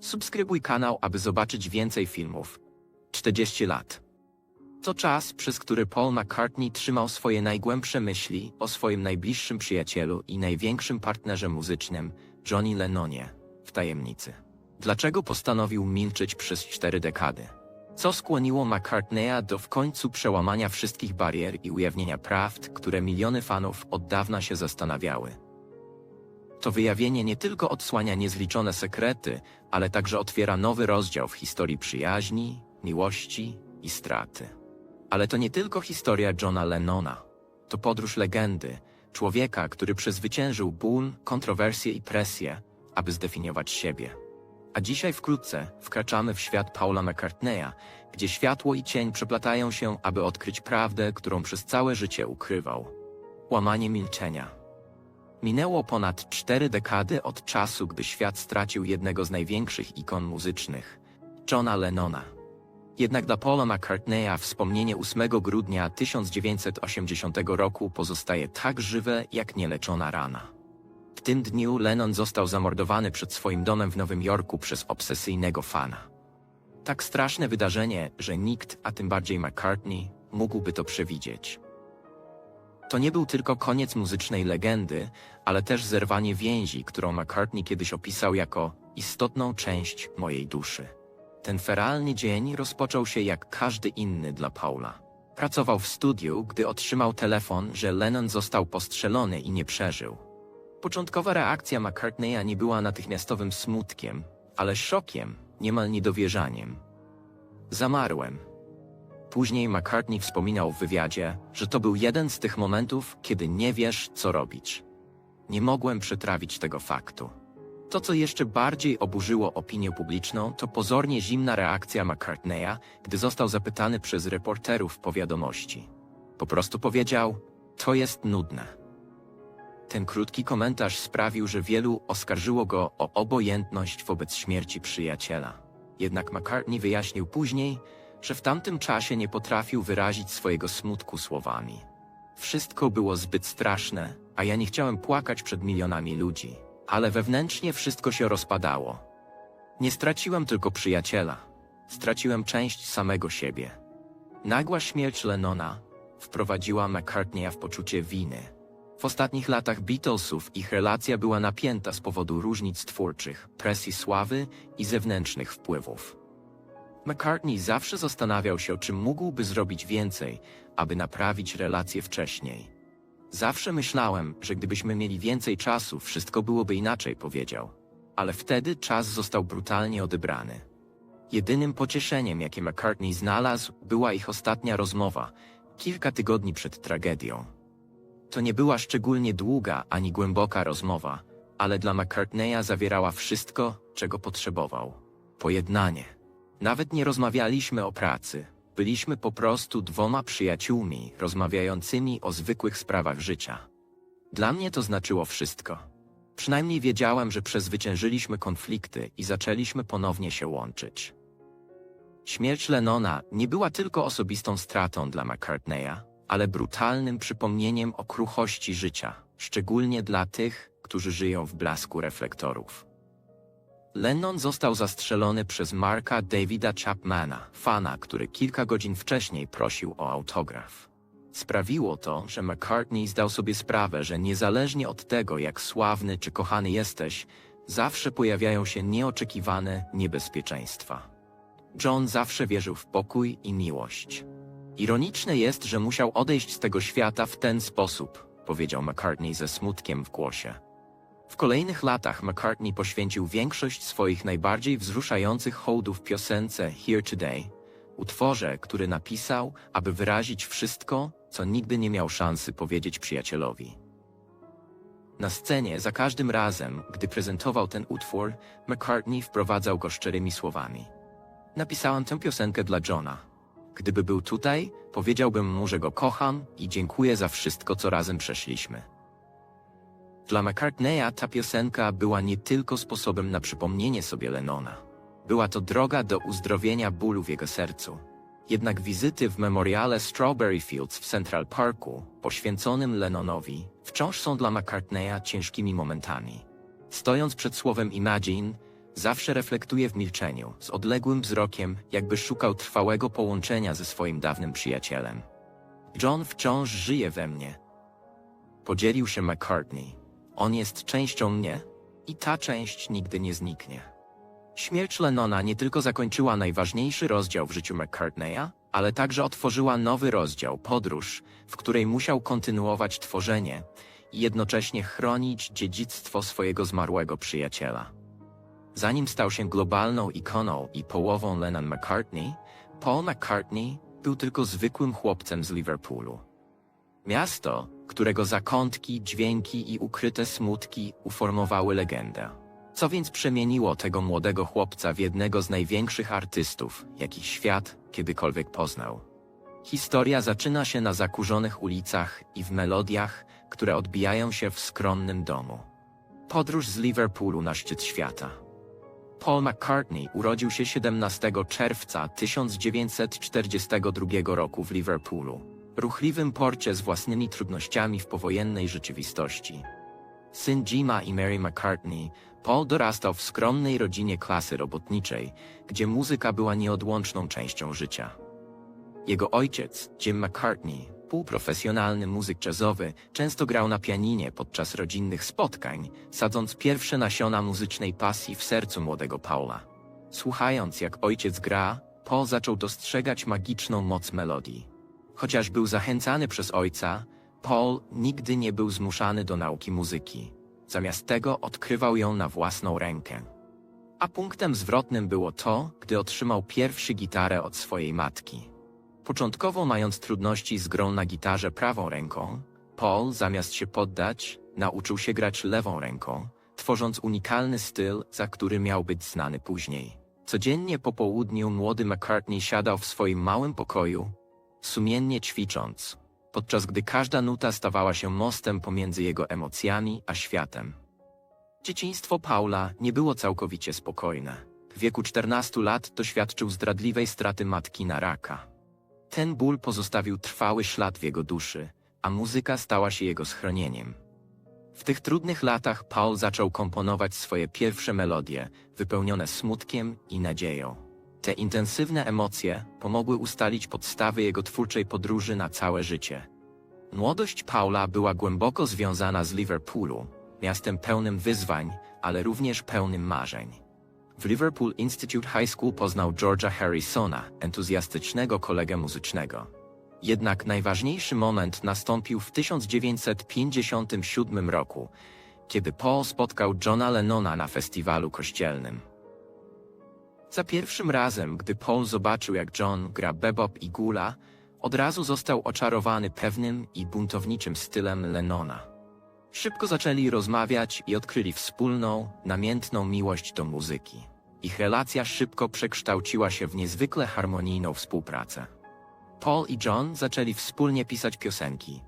Subskrybuj kanał, aby zobaczyć więcej filmów. 40 lat. To czas, przez który Paul McCartney trzymał swoje najgłębsze myśli o swoim najbliższym przyjacielu i największym partnerze muzycznym, Johnny Lennonie, w tajemnicy. Dlaczego postanowił milczeć przez cztery dekady? Co skłoniło McCartneya do w końcu przełamania wszystkich barier i ujawnienia prawd, które miliony fanów od dawna się zastanawiały? To wyjawienie nie tylko odsłania niezliczone sekrety, ale także otwiera nowy rozdział w historii przyjaźni, miłości i straty. Ale to nie tylko historia Johna Lennona. To podróż legendy, człowieka, który przezwyciężył ból, kontrowersje i presję, aby zdefiniować siebie. A dzisiaj wkrótce wkraczamy w świat Paula McCartneya, gdzie światło i cień przeplatają się, aby odkryć prawdę, którą przez całe życie ukrywał. Łamanie milczenia. Minęło ponad cztery dekady od czasu, gdy świat stracił jednego z największych ikon muzycznych, Johna Lennona. Jednak dla Paula McCartneya wspomnienie 8 grudnia 1980 roku pozostaje tak żywe, jak nieleczona rana. W tym dniu Lennon został zamordowany przed swoim domem w Nowym Jorku przez obsesyjnego fana. Tak straszne wydarzenie, że nikt, a tym bardziej McCartney, mógłby to przewidzieć. To nie był tylko koniec muzycznej legendy, ale też zerwanie więzi, którą McCartney kiedyś opisał jako istotną część mojej duszy. Ten feralny dzień rozpoczął się jak każdy inny dla Paula. Pracował w studiu, gdy otrzymał telefon, że Lennon został postrzelony i nie przeżył. Początkowa reakcja McCartneya nie była natychmiastowym smutkiem, ale szokiem, niemal niedowierzaniem. Zamarłem. Później McCartney wspominał w wywiadzie, że to był jeden z tych momentów, kiedy nie wiesz, co robić. Nie mogłem przetrawić tego faktu. To, co jeszcze bardziej oburzyło opinię publiczną, to pozornie zimna reakcja McCartneya, gdy został zapytany przez reporterów po wiadomości. Po prostu powiedział: To jest nudne. Ten krótki komentarz sprawił, że wielu oskarżyło go o obojętność wobec śmierci przyjaciela. Jednak McCartney wyjaśnił później, że w tamtym czasie nie potrafił wyrazić swojego smutku słowami. Wszystko było zbyt straszne, a ja nie chciałem płakać przed milionami ludzi, ale wewnętrznie wszystko się rozpadało. Nie straciłem tylko przyjaciela, straciłem część samego siebie. Nagła śmierć Lennona wprowadziła McCartneya w poczucie winy. W ostatnich latach Beatlesów ich relacja była napięta z powodu różnic twórczych, presji sławy i zewnętrznych wpływów. McCartney zawsze zastanawiał się, czy mógłby zrobić więcej, aby naprawić relacje wcześniej. Zawsze myślałem, że gdybyśmy mieli więcej czasu, wszystko byłoby inaczej, powiedział. Ale wtedy czas został brutalnie odebrany. Jedynym pocieszeniem, jakie McCartney znalazł, była ich ostatnia rozmowa, kilka tygodni przed tragedią. To nie była szczególnie długa ani głęboka rozmowa, ale dla McCartneya zawierała wszystko, czego potrzebował. Pojednanie. Nawet nie rozmawialiśmy o pracy. Byliśmy po prostu dwoma przyjaciółmi rozmawiającymi o zwykłych sprawach życia. Dla mnie to znaczyło wszystko. Przynajmniej wiedziałem, że przezwyciężyliśmy konflikty i zaczęliśmy ponownie się łączyć. Śmierć Lennona nie była tylko osobistą stratą dla McCartneya, ale brutalnym przypomnieniem o kruchości życia, szczególnie dla tych, którzy żyją w blasku reflektorów. Lennon został zastrzelony przez Marka Davida Chapmana, fana, który kilka godzin wcześniej prosił o autograf. Sprawiło to, że McCartney zdał sobie sprawę, że niezależnie od tego, jak sławny czy kochany jesteś, zawsze pojawiają się nieoczekiwane niebezpieczeństwa. John zawsze wierzył w pokój i miłość. Ironiczne jest, że musiał odejść z tego świata w ten sposób, powiedział McCartney ze smutkiem w głosie. W kolejnych latach McCartney poświęcił większość swoich najbardziej wzruszających hołdów piosence Here Today, utworze, który napisał, aby wyrazić wszystko, co nigdy nie miał szansy powiedzieć przyjacielowi. Na scenie za każdym razem, gdy prezentował ten utwór, McCartney wprowadzał go szczerymi słowami. Napisałam tę piosenkę dla Johna. Gdyby był tutaj, powiedziałbym mu, że go kocham i dziękuję za wszystko, co razem przeszliśmy. Dla McCartneya ta piosenka była nie tylko sposobem na przypomnienie sobie Lennona. Była to droga do uzdrowienia bólu w jego sercu. Jednak wizyty w memoriale Strawberry Fields w Central Parku, poświęconym Lennonowi, wciąż są dla McCartneya ciężkimi momentami. Stojąc przed słowem Imagine, zawsze reflektuje w milczeniu, z odległym wzrokiem, jakby szukał trwałego połączenia ze swoim dawnym przyjacielem. John wciąż żyje we mnie. Podzielił się McCartney. On jest częścią mnie i ta część nigdy nie zniknie. Śmierć Lennona nie tylko zakończyła najważniejszy rozdział w życiu McCartneya, ale także otworzyła nowy rozdział, podróż, w której musiał kontynuować tworzenie i jednocześnie chronić dziedzictwo swojego zmarłego przyjaciela. Zanim stał się globalną ikoną i połową Lennon McCartney, Paul McCartney był tylko zwykłym chłopcem z Liverpoolu. Miasto, którego zakątki, dźwięki i ukryte smutki uformowały legendę. Co więc przemieniło tego młodego chłopca w jednego z największych artystów, jakich świat kiedykolwiek poznał? Historia zaczyna się na zakurzonych ulicach i w melodiach, które odbijają się w skromnym domu. Podróż z Liverpoolu na szczyt świata. Paul McCartney urodził się 17 czerwca 1942 roku w Liverpoolu, ruchliwym porcie z własnymi trudnościami w powojennej rzeczywistości. Syn Jima i Mary McCartney, Paul dorastał w skromnej rodzinie klasy robotniczej, gdzie muzyka była nieodłączną częścią życia. Jego ojciec, Jim McCartney, półprofesjonalny muzyk jazzowy, często grał na pianinie podczas rodzinnych spotkań, sadząc pierwsze nasiona muzycznej pasji w sercu młodego Paula. Słuchając, jak ojciec gra, Paul zaczął dostrzegać magiczną moc melodii. Chociaż był zachęcany przez ojca, Paul nigdy nie był zmuszany do nauki muzyki. Zamiast tego odkrywał ją na własną rękę. A punktem zwrotnym było to, gdy otrzymał pierwszy gitarę od swojej matki. Początkowo mając trudności z grą na gitarze prawą ręką, Paul zamiast się poddać, nauczył się grać lewą ręką, tworząc unikalny styl, za który miał być znany później. Codziennie po południu młody McCartney siadał w swoim małym pokoju, sumiennie ćwicząc, podczas gdy każda nuta stawała się mostem pomiędzy jego emocjami a światem. Dzieciństwo Paula nie było całkowicie spokojne. W wieku 14 lat doświadczył zdradliwej straty matki na raka. Ten ból pozostawił trwały ślad w jego duszy, a muzyka stała się jego schronieniem. W tych trudnych latach Paul zaczął komponować swoje pierwsze melodie, wypełnione smutkiem i nadzieją. Te intensywne emocje pomogły ustalić podstawy jego twórczej podróży na całe życie. Młodość Paula była głęboko związana z Liverpoolu, miastem pełnym wyzwań, ale również pełnym marzeń. W Liverpool Institute High School poznał George'a Harrisona, entuzjastycznego kolegę muzycznego. Jednak najważniejszy moment nastąpił w 1957 roku, kiedy Paul spotkał Johna Lennona na festiwalu kościelnym. Za pierwszym razem, gdy Paul zobaczył, jak John gra bebop i gula, od razu został oczarowany pewnym i buntowniczym stylem Lennona. Szybko zaczęli rozmawiać i odkryli wspólną, namiętną miłość do muzyki. Ich relacja szybko przekształciła się w niezwykle harmonijną współpracę. Paul i John zaczęli wspólnie pisać piosenki.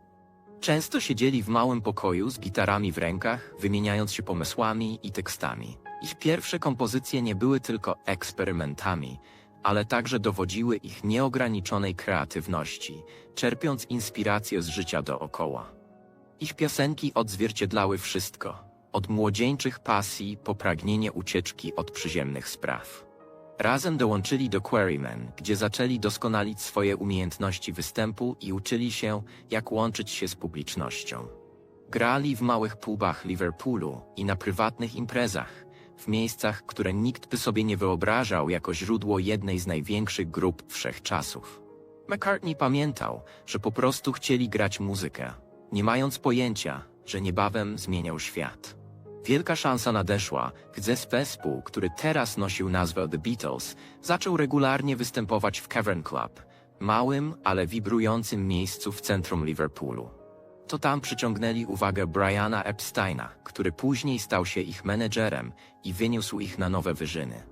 Często siedzieli w małym pokoju z gitarami w rękach, wymieniając się pomysłami i tekstami. Ich pierwsze kompozycje nie były tylko eksperymentami, ale także dowodziły ich nieograniczonej kreatywności, czerpiąc inspirację z życia dookoła. Ich piosenki odzwierciedlały wszystko, od młodzieńczych pasji po pragnienie ucieczki od przyziemnych spraw. Razem dołączyli do Quarrymen, gdzie zaczęli doskonalić swoje umiejętności występu i uczyli się, jak łączyć się z publicznością. Grali w małych pubach Liverpoolu i na prywatnych imprezach, w miejscach, które nikt by sobie nie wyobrażał jako źródło jednej z największych grup wszechczasów. McCartney pamiętał, że po prostu chcieli grać muzykę, nie mając pojęcia, że niebawem zmieniał świat. Wielka szansa nadeszła, gdy zespół, który teraz nosił nazwę The Beatles, zaczął regularnie występować w Cavern Club, małym, ale wibrującym miejscu w centrum Liverpoolu. To tam przyciągnęli uwagę Briana Epsteina, który później stał się ich menedżerem i wyniósł ich na nowe wyżyny.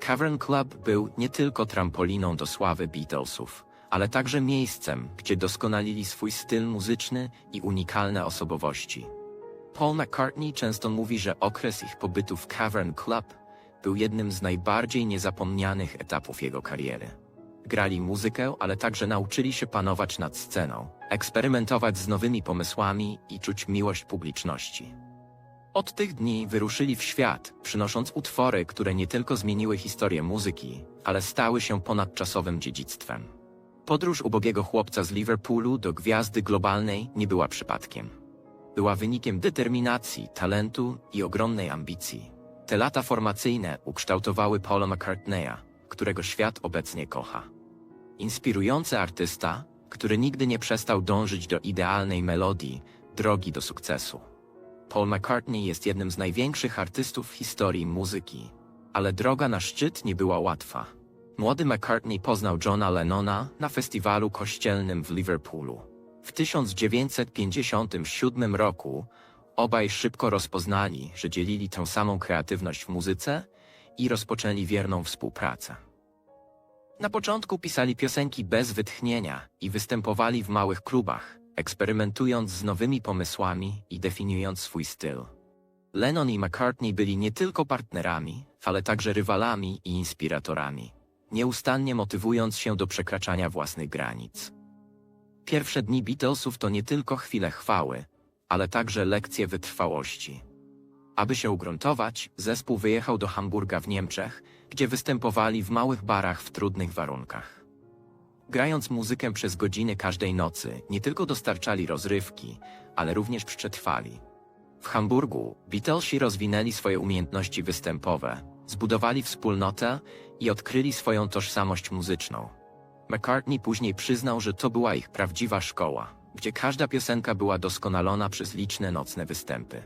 Cavern Club był nie tylko trampoliną do sławy Beatlesów, ale także miejscem, gdzie doskonalili swój styl muzyczny i unikalne osobowości. Paul McCartney często mówi, że okres ich pobytu w Cavern Club był jednym z najbardziej niezapomnianych etapów jego kariery. Grali muzykę, ale także nauczyli się panować nad sceną, eksperymentować z nowymi pomysłami i czuć miłość publiczności. Od tych dni wyruszyli w świat, przynosząc utwory, które nie tylko zmieniły historię muzyki, ale stały się ponadczasowym dziedzictwem. Podróż ubogiego chłopca z Liverpoolu do gwiazdy globalnej nie była przypadkiem. Była wynikiem determinacji, talentu i ogromnej ambicji. Te lata formacyjne ukształtowały Paula McCartneya, którego świat obecnie kocha. Inspirujący artysta, który nigdy nie przestał dążyć do idealnej melodii, drogi do sukcesu. Paul McCartney jest jednym z największych artystów w historii muzyki, ale droga na szczyt nie była łatwa. Młody McCartney poznał Johna Lennona na festiwalu kościelnym w Liverpoolu. W 1957 roku obaj szybko rozpoznali, że dzielili tę samą kreatywność w muzyce i rozpoczęli wierną współpracę. Na początku pisali piosenki bez wytchnienia i występowali w małych klubach, eksperymentując z nowymi pomysłami i definiując swój styl. Lennon i McCartney byli nie tylko partnerami, ale także rywalami i inspiratorami, nieustannie motywując się do przekraczania własnych granic. Pierwsze dni Beatlesów to nie tylko chwile chwały, ale także lekcje wytrwałości. Aby się ugruntować, zespół wyjechał do Hamburga w Niemczech, gdzie występowali w małych barach w trudnych warunkach. Grając muzykę przez godziny każdej nocy, nie tylko dostarczali rozrywki, ale również przetrwali. W Hamburgu Beatlesi rozwinęli swoje umiejętności występowe, zbudowali wspólnotę i odkryli swoją tożsamość muzyczną. McCartney później przyznał, że to była ich prawdziwa szkoła, gdzie każda piosenka była doskonalona przez liczne nocne występy.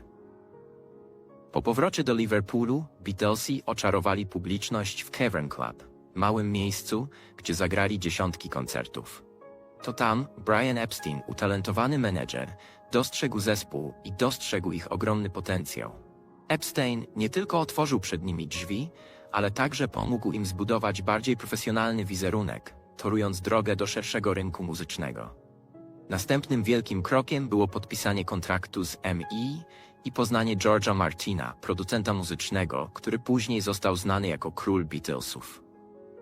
Po powrocie do Liverpoolu, Beatlesi oczarowali publiczność w Cavern Club, małym miejscu, gdzie zagrali dziesiątki koncertów. To tam Brian Epstein, utalentowany menedżer, dostrzegł zespół i dostrzegł ich ogromny potencjał. Epstein nie tylko otworzył przed nimi drzwi, ale także pomógł im zbudować bardziej profesjonalny wizerunek, torując drogę do szerszego rynku muzycznego. Następnym wielkim krokiem było podpisanie kontraktu z MI i poznanie George'a Martina, producenta muzycznego, który później został znany jako król Beatlesów.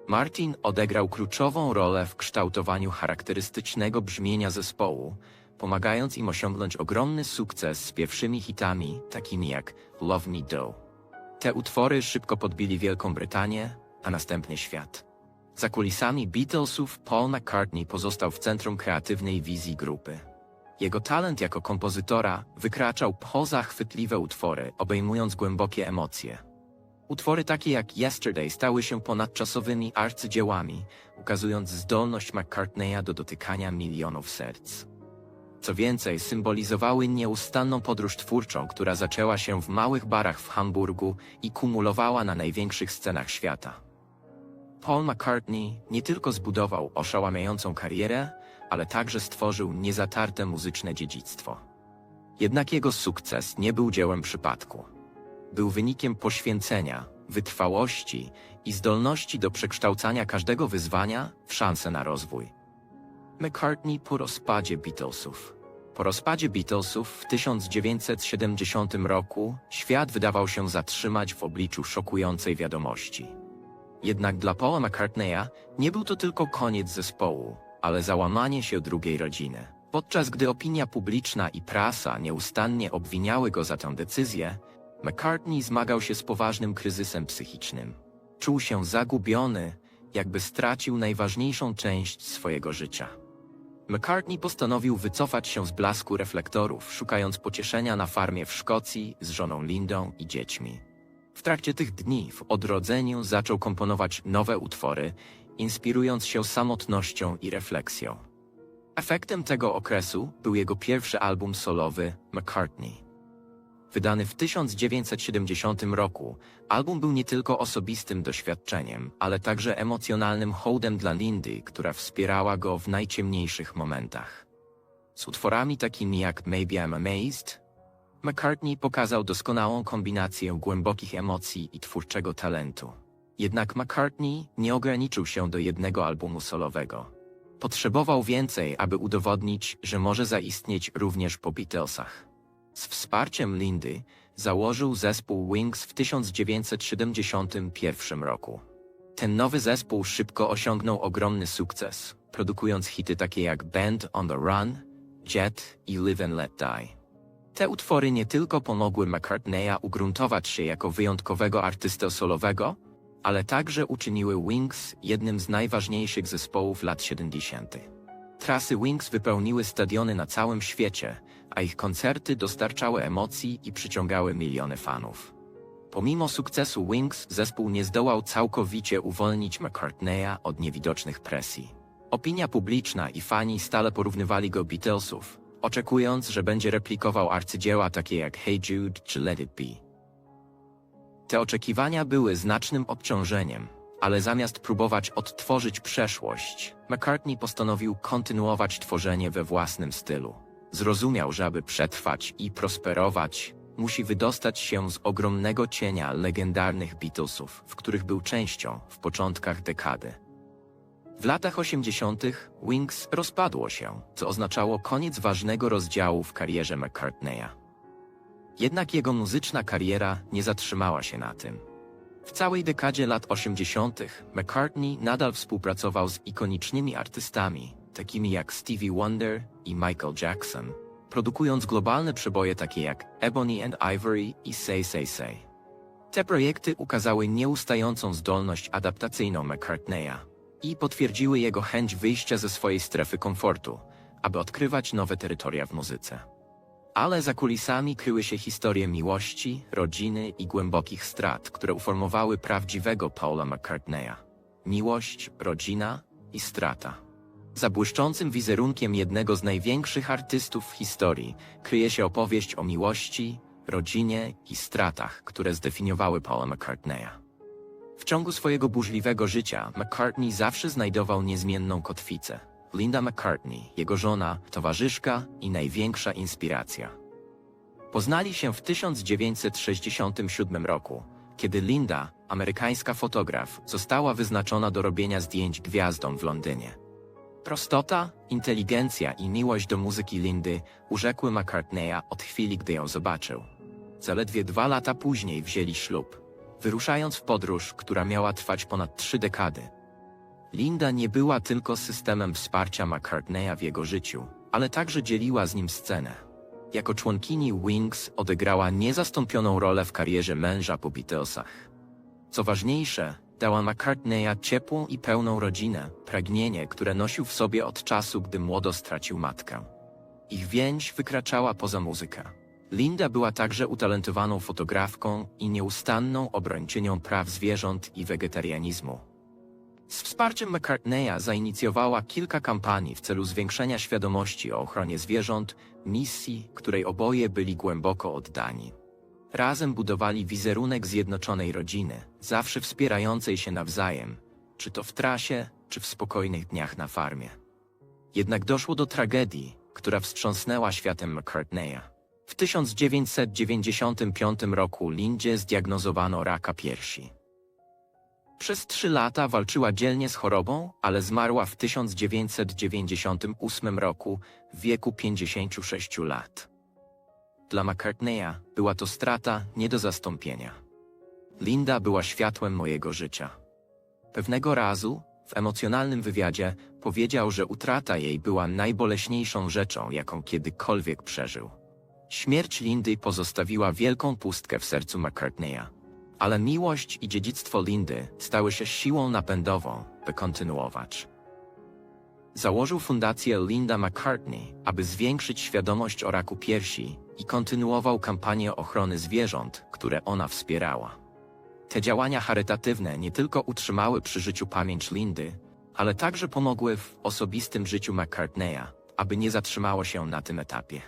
Martin odegrał kluczową rolę w kształtowaniu charakterystycznego brzmienia zespołu, pomagając im osiągnąć ogromny sukces z pierwszymi hitami, takimi jak Love Me Do. Te utwory szybko podbili Wielką Brytanię, a następnie świat. Za kulisami Beatlesów Paul McCartney pozostał w centrum kreatywnej wizji grupy. Jego talent jako kompozytora wykraczał poza chwytliwe utwory, obejmując głębokie emocje. Utwory takie jak Yesterday stały się ponadczasowymi arcydziełami, ukazując zdolność McCartneya do dotykania milionów serc. Co więcej, symbolizowały nieustanną podróż twórczą, która zaczęła się w małych barach w Hamburgu i kumulowała na największych scenach świata. Paul McCartney nie tylko zbudował oszałamiającą karierę, ale także stworzył niezatarte muzyczne dziedzictwo. Jednak jego sukces nie był dziełem przypadku. Był wynikiem poświęcenia, wytrwałości i zdolności do przekształcania każdego wyzwania w szansę na rozwój. McCartney po rozpadzie Beatlesów. Po rozpadzie Beatlesów w 1970 roku świat wydawał się zatrzymać w obliczu szokującej wiadomości. Jednak dla Paula McCartneya nie był to tylko koniec zespołu, ale załamanie się drugiej rodziny. Podczas gdy opinia publiczna i prasa nieustannie obwiniały go za tę decyzję, McCartney zmagał się z poważnym kryzysem psychicznym. Czuł się zagubiony, jakby stracił najważniejszą część swojego życia. McCartney postanowił wycofać się z blasku reflektorów, szukając pocieszenia na farmie w Szkocji z żoną Lindą i dziećmi. W trakcie tych dni w odrodzeniu zaczął komponować nowe utwory, inspirując się samotnością i refleksją. Efektem tego okresu był jego pierwszy album solowy McCartney. Wydany w 1970 roku, album był nie tylko osobistym doświadczeniem, ale także emocjonalnym hołdem dla Lindy, która wspierała go w najciemniejszych momentach. Z utworami takimi jak Maybe I'm Amazed, McCartney pokazał doskonałą kombinację głębokich emocji i twórczego talentu. Jednak McCartney nie ograniczył się do jednego albumu solowego. Potrzebował więcej, aby udowodnić, że może zaistnieć również po Beatlesach. Z wsparciem Lindy założył zespół Wings w 1971 roku. Ten nowy zespół szybko osiągnął ogromny sukces, produkując hity takie jak Band on the Run, Jet i Live and Let Die. Te utwory nie tylko pomogły McCartneya ugruntować się jako wyjątkowego artystę solowego, ale także uczyniły Wings jednym z najważniejszych zespołów lat 70. Trasy Wings wypełniły stadiony na całym świecie, a ich koncerty dostarczały emocji i przyciągały miliony fanów. Pomimo sukcesu Wings, zespół nie zdołał całkowicie uwolnić McCartneya od niewidocznych presji. Opinia publiczna i fani stale porównywali go Beatlesów, oczekując, że będzie replikował arcydzieła takie jak Hey Jude czy Let It Be. Te oczekiwania były znacznym obciążeniem, ale zamiast próbować odtworzyć przeszłość, McCartney postanowił kontynuować tworzenie we własnym stylu. Zrozumiał, że aby przetrwać i prosperować, musi wydostać się z ogromnego cienia legendarnych Beatlesów, w których był częścią w początkach dekady. W latach 80. Wings rozpadło się, co oznaczało koniec ważnego rozdziału w karierze McCartneya. Jednak jego muzyczna kariera nie zatrzymała się na tym. W całej dekadzie lat 80. McCartney nadal współpracował z ikonicznymi artystami, takimi jak Stevie Wonder i Michael Jackson, produkując globalne przeboje takie jak Ebony and Ivory i Say Say Say. Te projekty ukazały nieustającą zdolność adaptacyjną McCartneya i potwierdziły jego chęć wyjścia ze swojej strefy komfortu, aby odkrywać nowe terytoria w muzyce. Ale za kulisami kryły się historie miłości, rodziny i głębokich strat, które uformowały prawdziwego Paula McCartneya. Miłość, rodzina i strata. Za błyszczącym wizerunkiem jednego z największych artystów w historii kryje się opowieść o miłości, rodzinie i stratach, które zdefiniowały Paula McCartneya. W ciągu swojego burzliwego życia McCartney zawsze znajdował niezmienną kotwicę. Linda McCartney, jego żona, towarzyszka i największa inspiracja. Poznali się w 1967 roku, kiedy Linda, amerykańska fotograf, została wyznaczona do robienia zdjęć gwiazdom w Londynie. Prostota, inteligencja i miłość do muzyki Lindy urzekły McCartneya od chwili, gdy ją zobaczył. Zaledwie dwa lata później wzięli ślub, wyruszając w podróż, która miała trwać ponad trzy dekady. Linda nie była tylko systemem wsparcia McCartneya w jego życiu, ale także dzieliła z nim scenę. Jako członkini Wings odegrała niezastąpioną rolę w karierze męża po Beatlesach. Co ważniejsze, dała McCartneya ciepłą i pełną rodzinę, pragnienie, które nosił w sobie od czasu, gdy młodo stracił matkę. Ich więź wykraczała poza muzykę. Linda była także utalentowaną fotografką i nieustanną obrończynią praw zwierząt i wegetarianizmu. Z wsparciem McCartneya zainicjowała kilka kampanii w celu zwiększenia świadomości o ochronie zwierząt, misji, której oboje byli głęboko oddani. Razem budowali wizerunek zjednoczonej rodziny, zawsze wspierającej się nawzajem, czy to w trasie, czy w spokojnych dniach na farmie. Jednak doszło do tragedii, która wstrząsnęła światem McCartneya. W 1995 roku Lindzie zdiagnozowano raka piersi. Przez trzy lata walczyła dzielnie z chorobą, ale zmarła w 1998 roku w wieku 56 lat. Dla McCartneya była to strata nie do zastąpienia. Linda była światłem mojego życia. Pewnego razu, w emocjonalnym wywiadzie, powiedział, że utrata jej była najboleśniejszą rzeczą, jaką kiedykolwiek przeżył. Śmierć Lindy pozostawiła wielką pustkę w sercu McCartneya. Ale miłość i dziedzictwo Lindy stały się siłą napędową, by kontynuować. Założył fundację Linda McCartney, aby zwiększyć świadomość o raku piersi i kontynuował kampanię ochrony zwierząt, które ona wspierała. Te działania charytatywne nie tylko utrzymały przy życiu pamięć Lindy, ale także pomogły w osobistym życiu McCartneya, aby nie zatrzymało się na tym etapie.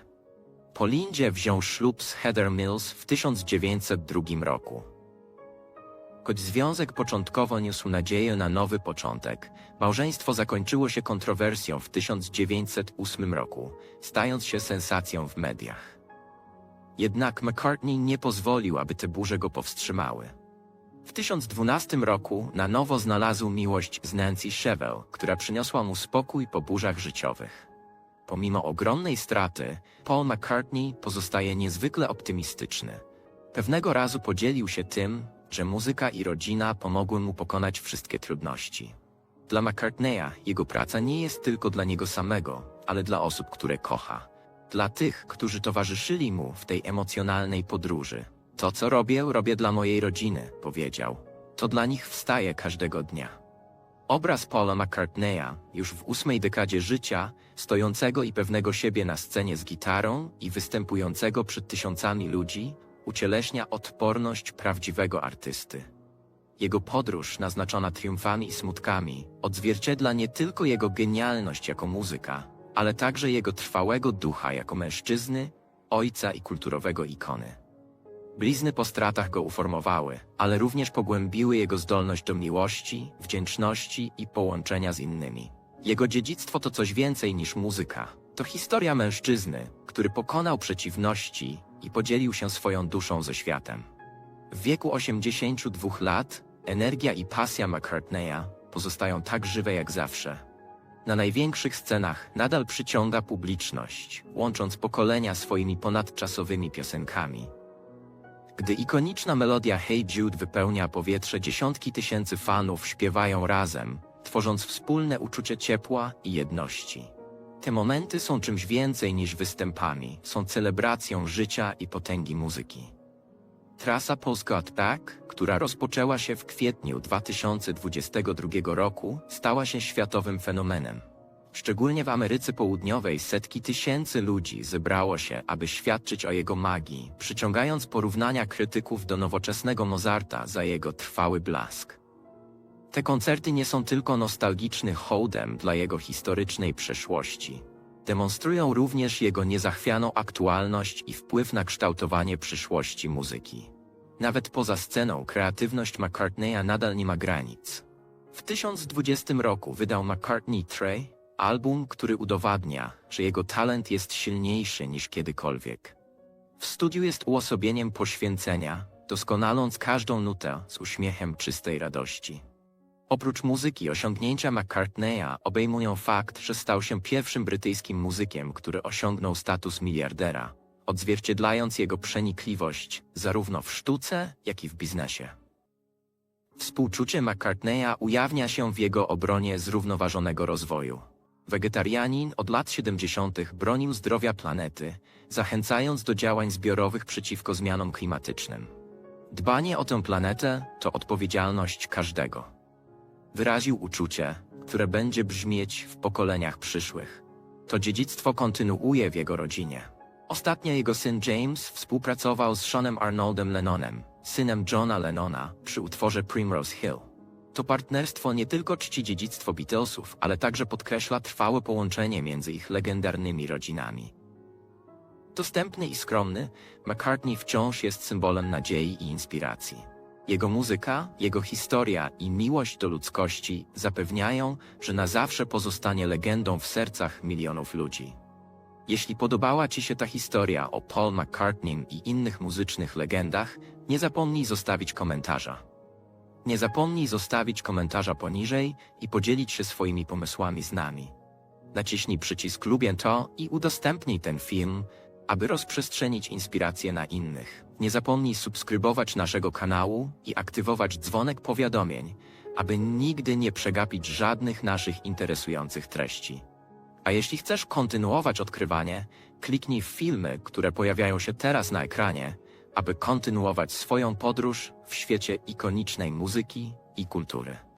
Po Lindzie wziął ślub z Heather Mills w 1902 roku. Choć związek początkowo niósł nadzieję na nowy początek, małżeństwo zakończyło się kontrowersją w 1908 roku, stając się sensacją w mediach. Jednak McCartney nie pozwolił, aby te burze go powstrzymały. W 1012 roku na nowo znalazł miłość z Nancy Shevell, która przyniosła mu spokój po burzach życiowych. Pomimo ogromnej straty, Paul McCartney pozostaje niezwykle optymistyczny. Pewnego razu podzielił się tym, że muzyka i rodzina pomogły mu pokonać wszystkie trudności. Dla McCartneya jego praca nie jest tylko dla niego samego, ale dla osób, które kocha. Dla tych, którzy towarzyszyli mu w tej emocjonalnej podróży. To, co robię, robię dla mojej rodziny, powiedział. To dla nich wstaje każdego dnia. Obraz Paula McCartneya, już w ósmej dekadzie życia, stojącego i pewnego siebie na scenie z gitarą i występującego przed tysiącami ludzi, ucieleśnia odporność prawdziwego artysty. Jego podróż, naznaczona triumfami i smutkami, odzwierciedla nie tylko jego genialność jako muzyka, ale także jego trwałego ducha jako mężczyzny, ojca i kulturowego ikony. Blizny po stratach go uformowały, ale również pogłębiły jego zdolność do miłości, wdzięczności i połączenia z innymi. Jego dziedzictwo to coś więcej niż muzyka. To historia mężczyzny, który pokonał przeciwności i podzielił się swoją duszą ze światem. W wieku 82 lat energia i pasja McCartneya pozostają tak żywe jak zawsze. Na największych scenach nadal przyciąga publiczność, łącząc pokolenia swoimi ponadczasowymi piosenkami. Gdy ikoniczna melodia Hey Jude wypełnia powietrze, dziesiątki tysięcy fanów śpiewają razem, tworząc wspólne uczucie ciepła i jedności. Te momenty są czymś więcej niż występami, są celebracją życia i potęgi muzyki. Trasa Post Got Back, która rozpoczęła się w kwietniu 2022 roku, stała się światowym fenomenem. Szczególnie w Ameryce Południowej setki tysięcy ludzi zebrało się, aby świadczyć o jego magii, przyciągając porównania krytyków do nowoczesnego Mozarta za jego trwały blask. Te koncerty nie są tylko nostalgicznym hołdem dla jego historycznej przeszłości. Demonstrują również jego niezachwianą aktualność i wpływ na kształtowanie przyszłości muzyki. Nawet poza sceną kreatywność McCartneya nadal nie ma granic. W 1020 roku wydał McCartney Trey, album, który udowadnia, że jego talent jest silniejszy niż kiedykolwiek. W studiu jest uosobieniem poświęcenia, doskonaląc każdą nutę z uśmiechem czystej radości. Oprócz muzyki osiągnięcia McCartneya obejmują fakt, że stał się pierwszym brytyjskim muzykiem, który osiągnął status miliardera, odzwierciedlając jego przenikliwość zarówno w sztuce, jak i w biznesie. Współczucie McCartneya ujawnia się w jego obronie zrównoważonego rozwoju. Wegetarianin od lat 70. bronił zdrowia planety, zachęcając do działań zbiorowych przeciwko zmianom klimatycznym. Dbanie o tę planetę to odpowiedzialność każdego. Wyraził uczucie, które będzie brzmieć w pokoleniach przyszłych. To dziedzictwo kontynuuje w jego rodzinie. Ostatnio jego syn James współpracował z Seanem Arnoldem Lennonem, synem Johna Lennona, przy utworze Primrose Hill. To partnerstwo nie tylko czci dziedzictwo Beatlesów, ale także podkreśla trwałe połączenie między ich legendarnymi rodzinami. Dostępny i skromny, McCartney wciąż jest symbolem nadziei i inspiracji. Jego muzyka, jego historia i miłość do ludzkości zapewniają, że na zawsze pozostanie legendą w sercach milionów ludzi. Jeśli podobała Ci się ta historia o Paul McCartneym i innych muzycznych legendach, nie zapomnij zostawić komentarza. Nie zapomnij zostawić komentarza poniżej i podzielić się swoimi pomysłami z nami. Naciśnij przycisk lubię to i udostępnij ten film, aby rozprzestrzenić inspirację na innych. Nie zapomnij subskrybować naszego kanału i aktywować dzwonek powiadomień, aby nigdy nie przegapić żadnych naszych interesujących treści. A jeśli chcesz kontynuować odkrywanie, kliknij w filmy, które pojawiają się teraz na ekranie, aby kontynuować swoją podróż w świecie ikonicznej muzyki i kultury.